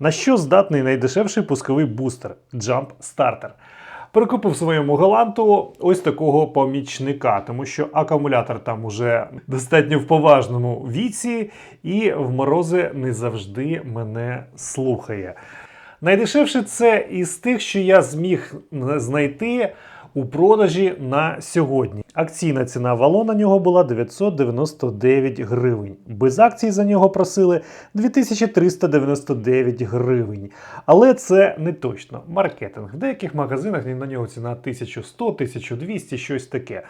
На що здатний найдешевший пусковий бустер Jump Starter? Перекупив своєму галанту ось такого помічника, тому що акумулятор там уже достатньо в поважному віці, і в морози не завжди мене слухає. Найдешевше це із тих, що я зміг знайти у продажі на сьогодні. Акційна ціна вало на нього була 999 гривень. Без акцій за нього просили 2399 гривень. Але це не точно. Маркетинг. В деяких магазинах на нього ціна 1100, 1200, щось таке.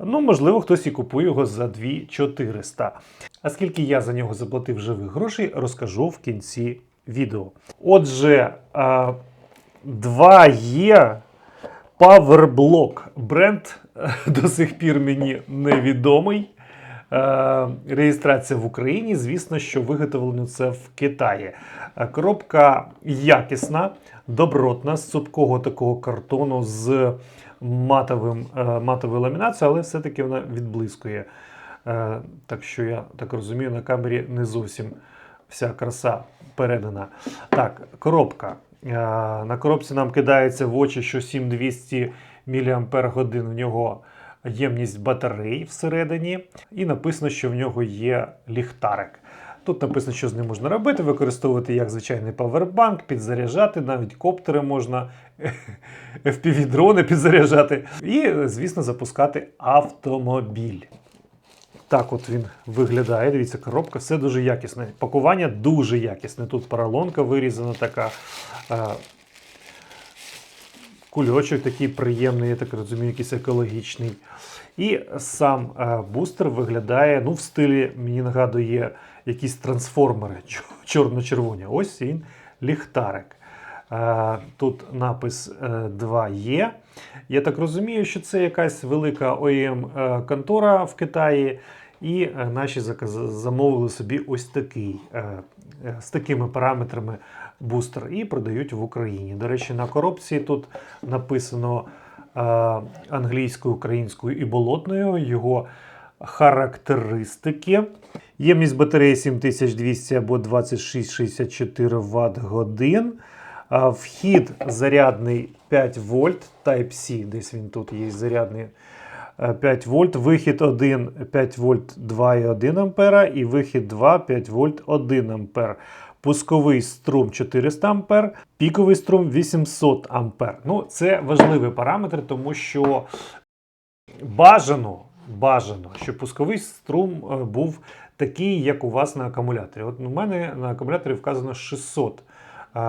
Ну, можливо, хтось і купує його за 2400. А скільки я за нього заплатив живих грошей, розкажу в кінці відео. Отже, 2 є Powerblock. Бренд е, до сих пір мені невідомий. Е, Реєстрація в Україні, звісно, що виготовлено це в Китаї. Е, Коробка якісна, добротна, з цупкого такого картону з матовим, матовою ламінацією, але все-таки вона відблискує. Так що я так розумію, на камері не зовсім вся краса передана. Так, коробка. Е, На коробці нам кидається в очі, що 7200 мАч в нього ємність батарей всередині, і написано, що в нього є ліхтарик. Тут написано, що з ним можна робити, використовувати як звичайний павербанк, підзаряджати, навіть коптери можна, FPV-дрони підзаряджати. І, звісно, запускати автомобіль. Так от він виглядає. Дивіться, коробка, все дуже якісне. Пакування дуже якісне. Тут поролонка вирізана така. Е, кульочок такий приємний, я так розумію, якийсь екологічний. І сам е, бустер виглядає ну, в стилі, мені нагадує, якісь трансформери чорно-червоні. Ось він ліхтарик. Е, Тут напис 2Е. Я так розумію, що це якась велика OEM е, контора в Китаї, і е, наші замовили собі ось такий е, е, з такими параметрами бустер і продають в Україні. До речі, на коробці тут написано англійською, українською і болотною його характеристики. Ємність батареї 7200 або 2664 Вт годин. Вхід зарядний 5 вольт, Type-C, десь він тут є зарядний 5 вольт, вихід 1 5 вольт 2,1 ампера і вихід 2 5 вольт 1 ампер. Пусковий струм 400 ампер, піковий струм 800 ампер. Ну, це важливий параметр, тому що бажано, бажано, щоб пусковий струм е, був такий, як у вас на акумуляторі. От у мене на акумуляторі вказано 600 а,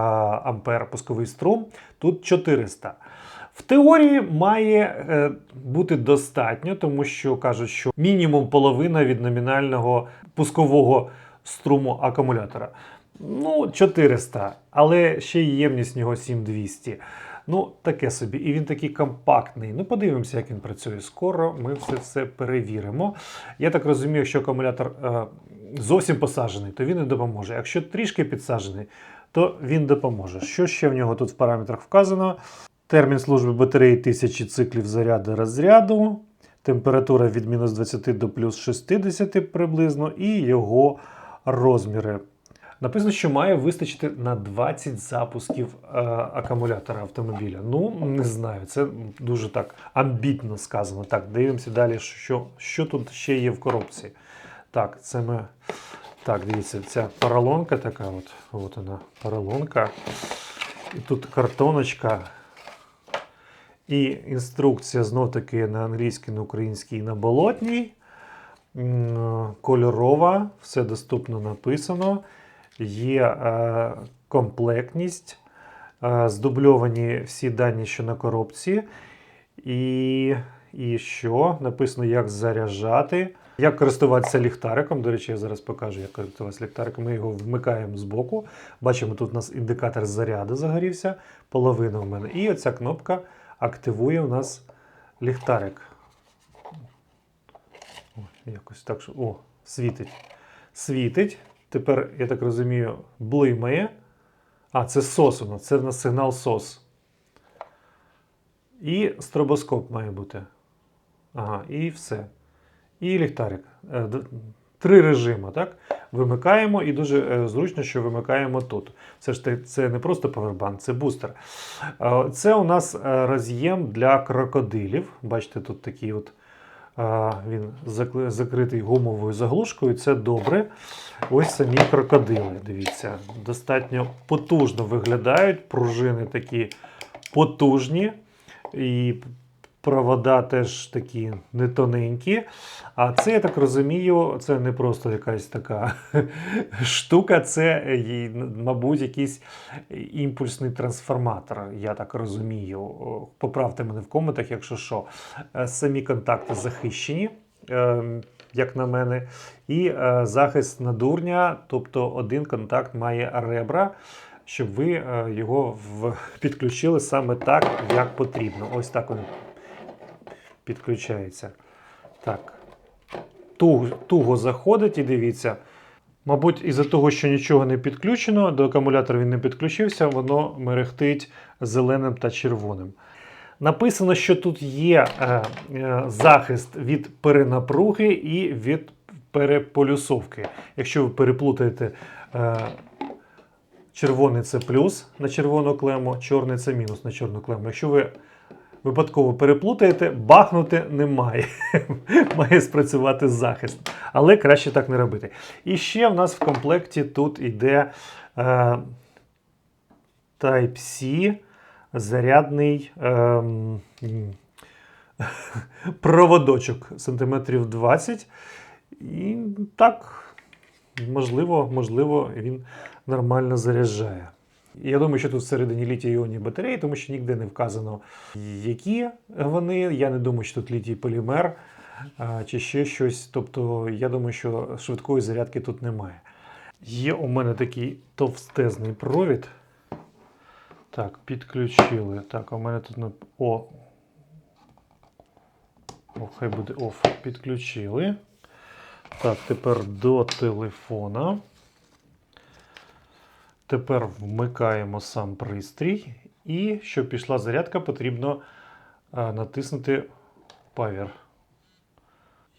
ампер пусковий струм, тут 400. В теорії має е, бути достатньо, тому що кажуть, що мінімум половина від номінального пускового струму акумулятора. Ну, 400, але ще й ємність нього 7200. Ну, таке собі. І він такий компактний. Ну, подивимося, як він працює. Скоро ми все це перевіримо. Я так розумію, якщо акумулятор е, зовсім посаджений, то він не допоможе. Якщо трішки підсаджений, то він допоможе. Що ще в нього тут в параметрах вказано? Термін служби батареї 1000 циклів заряду розряду, температура від мінус 20 до плюс 60 приблизно, і його розміри. Написано, що має вистачити на 20 запусків е, акумулятора автомобіля. Ну, не знаю, це дуже так амбітно сказано. Так, дивимося далі, що, що тут ще є в коробці. Так, це ми. Так, дивіться, ця поролонка така, от, от вона, поролонка. І тут картоночка. І інструкція знов таки на англійській, на українській на болотній. Кольорова, все доступно написано. Є е, комплектність, е, здубльовані всі дані, що на коробці. І, і що? Написано, як заряджати. Як користуватися ліхтариком. До речі, я зараз покажу, як користуватися ліхтариком. Ми його вмикаємо з боку. Бачимо, тут у нас індикатор заряду загорівся, половина у мене. І оця кнопка активує у нас ліхтарик. О, якось так. що- О, світить. Світить. Тепер, я так розумію, блимає. А, це сос нас. Це в нас сигнал сос. І стробоскоп має бути. Ага, і все. І ліхтарик. Е, Три режими, так? Вимикаємо, і дуже е, зручно, що вимикаємо тут. Це ж те- це не просто павербанк, це бустер. Е, Це у нас е, роз'єм для крокодилів. Бачите, тут такий от. Він закритий гумовою заглушкою, це добре. Ось самі крокодили. Дивіться, достатньо потужно виглядають. Пружини такі потужні. І провода теж такі не тоненькі. А це, я так розумію, це не просто якась така штука, це, е, мабуть, якийсь імпульсний трансформатор, я так розумію. Поправте мене в коментах, якщо що. Е, Самі контакти захищені, е, як на мене, і захист на дурня, тобто один контакт має ребра. Щоб ви його підключили саме так, як потрібно. Ось так він підключається. Так. Туго, заходить і дивіться. Мабуть, із-за того, що нічого не підключено, до акумулятора він не підключився, воно мерехтить зеленим та червоним. Написано, що тут є е, е, захист від перенапруги і від переполюсовки. Якщо ви переплутаєте е, червоний це плюс на червону клему, чорний це мінус на чорну клему. Якщо ви випадково переплутаєте, бахнути немає. Має спрацювати захист. Але краще так не робити. І ще в нас в комплекті тут іде е, Type-C, зарядний м, проводочок сантиметрів 20. І так, можливо, можливо, він нормально заряджає. Я думаю, що тут всередині літій-іонні батареї, тому що ніде не вказано, які вони. Я не думаю, що тут літій полімер чи ще щось. Тобто, я думаю, що швидкої зарядки тут немає. Є у мене такий товстезний провід. Так, підключили. Так, у мене тут на. О. О, хай буде оф. Підключили. Так, тепер до телефона. Тепер вмикаємо сам пристрій. І щоб пішла зарядка, потрібно натиснути Power.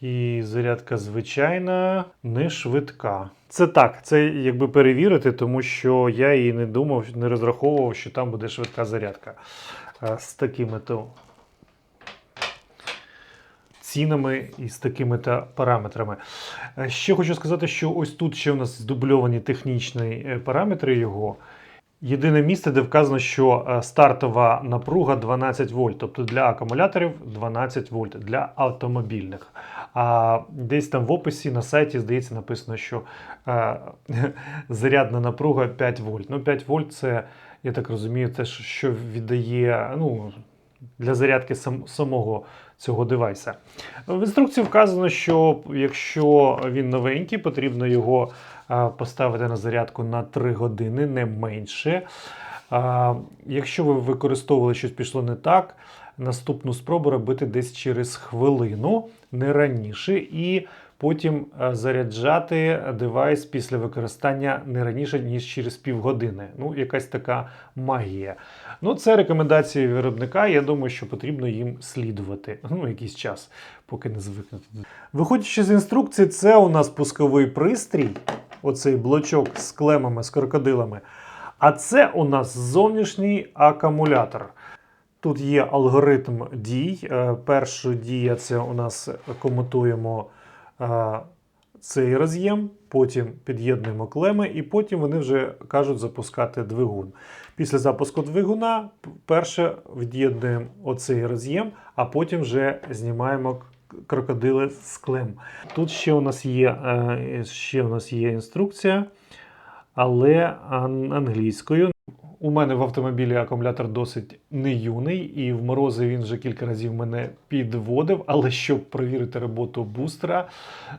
І зарядка звичайна, не швидка. Це так, це якби перевірити, тому що я і не думав, не розраховував, що там буде швидка зарядка з такими то цінами і з такими та параметрами. Е, Ще хочу сказати, що ось тут ще у нас здубльовані технічні е, параметри його. Єдине місце, де вказано, що е, стартова напруга 12 вольт, тобто для акумуляторів 12 вольт, для автомобільних. А десь там в описі на сайті, здається, написано, що е, зарядна напруга 5 вольт. Ну, 5 вольт це, я так розумію, те, що віддає ну, для зарядки сам, самого цього девайса. В інструкції вказано, що якщо він новенький, потрібно його поставити на зарядку на 3 години, не менше. Якщо ви використовували щось пішло не так, наступну спробу робити десь через хвилину, не раніше, і потім заряджати девайс після використання не раніше, ніж через півгодини. Ну, якась така магія. Ну, це рекомендації виробника. Я думаю, що потрібно їм слідувати ну, якийсь час, поки не звикнути. Виходячи з інструкції, це у нас пусковий пристрій, оцей блочок з клемами, з крокодилами. А це у нас зовнішній акумулятор. Тут є алгоритм дій. Е, Перша дія це у нас комутуємо е, цей роз'єм, потім під'єднуємо клеми, і потім вони вже кажуть запускати двигун. Після запуску двигуна перше від'єднуємо оцей роз'єм, а потім вже знімаємо крокодили з клем. Тут ще у нас є, е, ще у нас є інструкція, але англійською. У мене в автомобілі акумулятор досить не юний, і в морози він вже кілька разів мене підводив. Але щоб перевірити роботу бустера,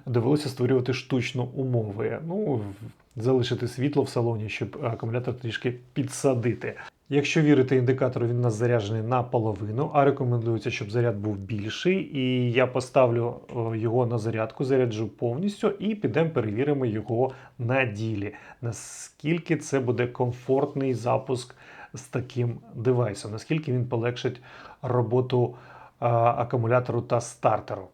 довелося створювати штучно умови. Ну, залишити світло в салоні, щоб акумулятор трішки підсадити. Якщо вірити індикатору, він у нас заряджений наполовину, а рекомендується, щоб заряд був більший. І я поставлю його на зарядку, заряджу повністю, і підемо перевіримо його на ділі. Наскільки це буде комфортний запуск з таким девайсом, наскільки він полегшить роботу акумулятору та стартеру.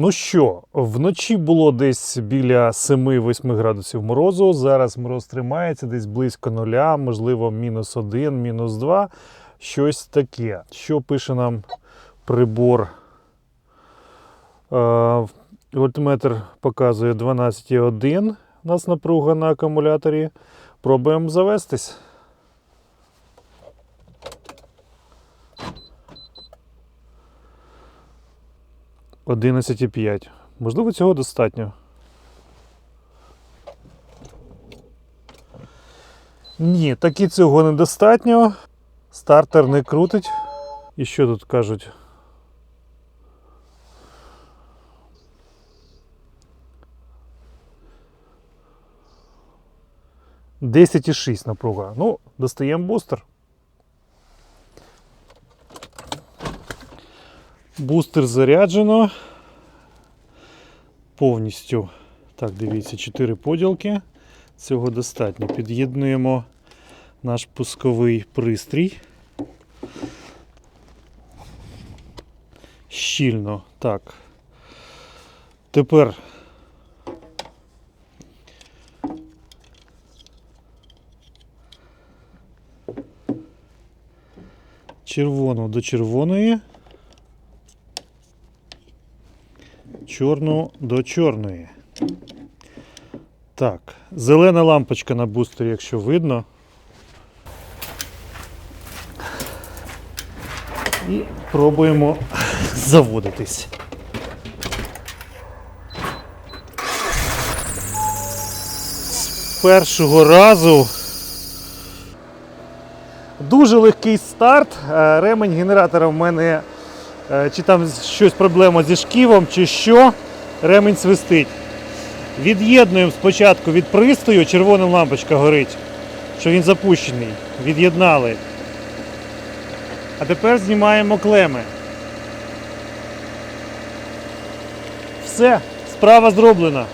Ну що, вночі було десь біля 7-8 градусів морозу. Зараз мороз тримається десь близько нуля, можливо, мінус 1, мінус 2. Щось таке. Що пише нам прибор? Е, Вольтметр показує 12,1 у нас напруга на акумуляторі. Пробуємо завестись. Одинадцять і п'ять. Можливо, цього достатньо. Ні, таки цього недостатньо. Стартер не крутить. І що тут кажуть? Десять і шість напруга. Ну, достаємо бустер. Бустер заряджено. Повністю. Так, дивіться, 4 поділки. Цього достатньо. Під'єднуємо наш пусковий пристрій. Щільно. Так. Тепер червону до червоної. Чорну до чорної. Так, зелена лампочка на бустері, якщо видно. І пробуємо заводитись. З першого разу дуже легкий старт. Е, Ремень генератора в мене чи там щось проблема зі шківом, чи що. Ремень свистить. Від'єднуємо спочатку від пристрою, червона лампочка горить, що він запущений. Від'єднали. А тепер знімаємо клеми. Все, справа зроблена.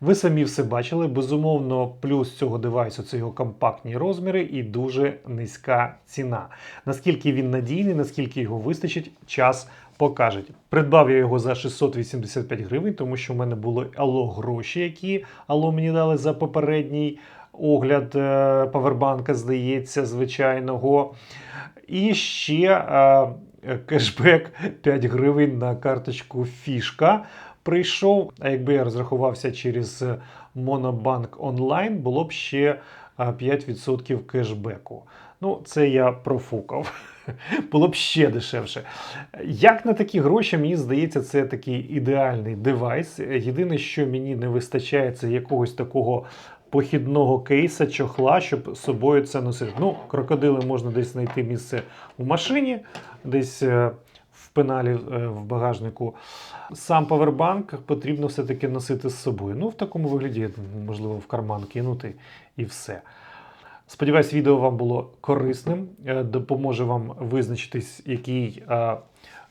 Ви самі все бачили. Безумовно, плюс цього девайсу це його компактні розміри і дуже низька ціна. Наскільки він надійний, наскільки його вистачить, час покаже. Придбав я його за 685 гривень, тому що в мене були ало гроші, які ало мені дали за попередній огляд е, павербанка, здається, звичайного. І ще е, кешбек 5 гривень на карточку фішка прийшов. А якби я розрахувався через Монобанк онлайн, було б ще 5% кешбеку. Ну, це я профукав. Було б ще дешевше. Як на такі гроші, мені здається, це такий ідеальний девайс. Єдине, що мені не вистачає, це якогось такого похідного кейса, чохла, щоб з собою це носити. Ну, крокодили можна десь знайти місце у машині, десь е, пеналі е, в багажнику. Сам павербанк потрібно все-таки носити з собою. Ну, в такому вигляді, можливо, в карман кинути і все. Сподіваюсь, відео вам було корисним, е, допоможе вам визначитись, який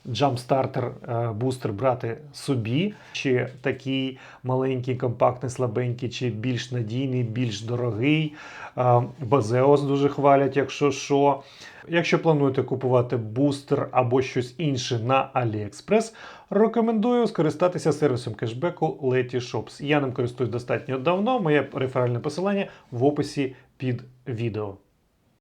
джампстартер е, бустер брати собі, чи такий маленький, компактний, слабенький, чи більш надійний, більш дорогий. Е, Базеос дуже хвалять, якщо що. Якщо плануєте купувати бустер або щось інше на AliExpress, рекомендую скористатися сервісом кешбеку Leti Shops. Я ним користуюсь достатньо давно. Моє реферальне посилання в описі під відео.